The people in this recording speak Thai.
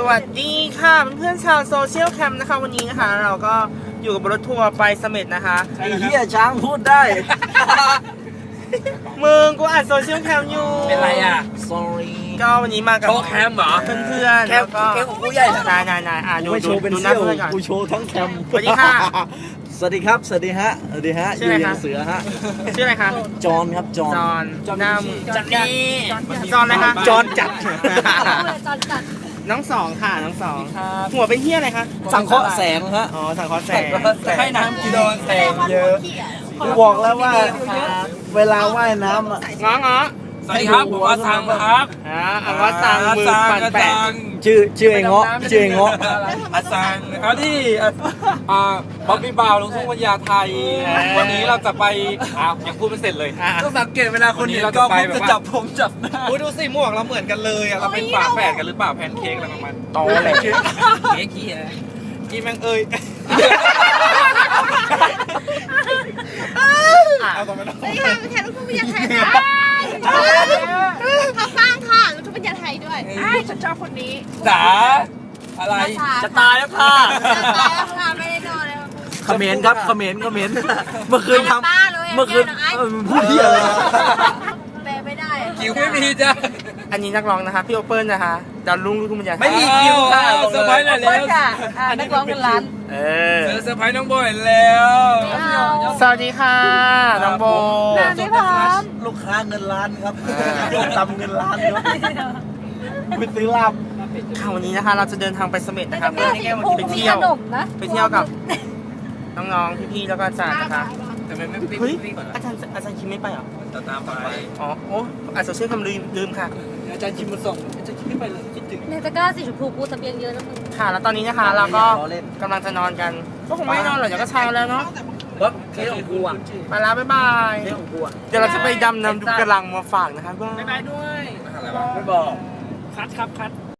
สวัสดีค่ะเพื่อนๆชาวโซเชียลแคมป์นะคะวันนี้นะคะ เราก็อยู่กับบนรถทัวร์ไปเสม็ดนะคะ ไอ้เหี้ยช้างพูดได้ มึงกูอ่านโซเชียลแคมป์อยู่ เป็นไรอะ sorry ก็วันนี้มากับโชว์แคมป์เหรอ เพื่อนๆแคแล้วมป์ก็แคมป์ของกูใหญ่นะนายนายนายอ่านดูไม่โชดูว์เป็นดูหน้าเซี่ยวเพื่อนก่อน กูโชว์ทั้งแคมป์สวัสดีค่ะสวัสดีครับ สวัสดีฮะ สวัสดีฮะชื่อออะไรยู่อคะย่างเสือฮะ ชื่ออะไรคะจอนครับ จอนจอนหน้ามึงจันนี่จอนอะไรคะ จอนจัด จอนจัด น้องสองค่ะน้องสองหัวเป็นเฮียอะไรคะสังเคราะห์แสงฮะอ๋อสังเคราะห์แสงให้น้ำกิโดนแสงเยอะกูบอกแล้วว่าเวลาว่ายน้ำอะง้อง้อ สวัสดีครับผมอาซังครับอ่าเอาว่าตังมือปั่นแปะชื่อชื่อไอ้เงาะชื่อไอ้เงาะอาซังเอาที่อ่าบ๊อบบี้บาวลุงทุ่งพัญญาไทย วันนี้เราจะไปอ้าวยังพูดไม่เสร็จเลยอะต้องสังเกตเวลาคนนี้เราจะไปแบบจับผมจับหน้าดูสิหมวกเราเหมือนกันเลยอะเราเป็นฝาแฝดกันหรือเปล่าแพนเค้กอะไรประมาณโตเลยเค้กขี้อะกินแมงเอ้ยเอาต่อไปต่อสวัสดีค่ะเป็นแขกลูกทุ่งวิทยาไทยค่ะเขาสร้างค่ะลูกทุ่งวิทยาไทยด้วยฉั นชอบคนนี้จ๋าอะไร จะตายแล้วค่ะจะตายแล้วค่ะไม่ได้นอนเลยเขมรครับเขมรเขมรเมื่อคืนทบ้าเลยำเมื่อคืนเออพูดเหี้ยอะไรนะแปลไม่ได้คิวไม่มีจ้ะอันนี้นักร้องนะคะพี่โอเปิลนะคะดาวรุ่งลูกทุ่งบรรยายไม่มีคิวค่ะเซอร์ไพรส์หน่อยแล้วนักร้องเงินล้านเออเซอร์ไพรส์น้องบอยแล้ว สวัสดีค่ะน้องโบไม่พร้อมลูกค้าเงินล้านครับลูกตำเงินล้านครับไปซื้อลาบ ค่ะวันนี้นะคะ เราจะเดินทางไปเสม็ดนะคะเพื่อสีชมพูไปมีเที่ยขวนมนะไปเที่ยวกับน้องๆพี่ๆแล้วก็อาจารย์นะคะแต่ไม่ไม่เฮ้ยไม่ก่อนอาจารย์อาจารย์คิมไม่ไปเหรอจะตามไปอ๋อโอ้อาจจะเชื่อคำลืมลืมค่ะ อาจารย์ชิมมาส่งอาจารย์ชิมไม่ไปเลยคิดถึงในตะกร้าสีชมพูกูทะเบียนเยอะนะมึงค่ะ แล้วตอนนี้นะคะเราก็กำลังจะนอนกันก็คงไม่นอนหรอกเดี๋ยวก็เช้าแล้วเนาะว่าเค้กของกูอะไปแล้วบ๊ายบายเค้กของกูอะเดี๋ยวเราจะไปดำน้ำดูกระลังมาฝากนะคะบ๊ายบายบ๊ายบายด้วยไม่บอกคัดครับคัด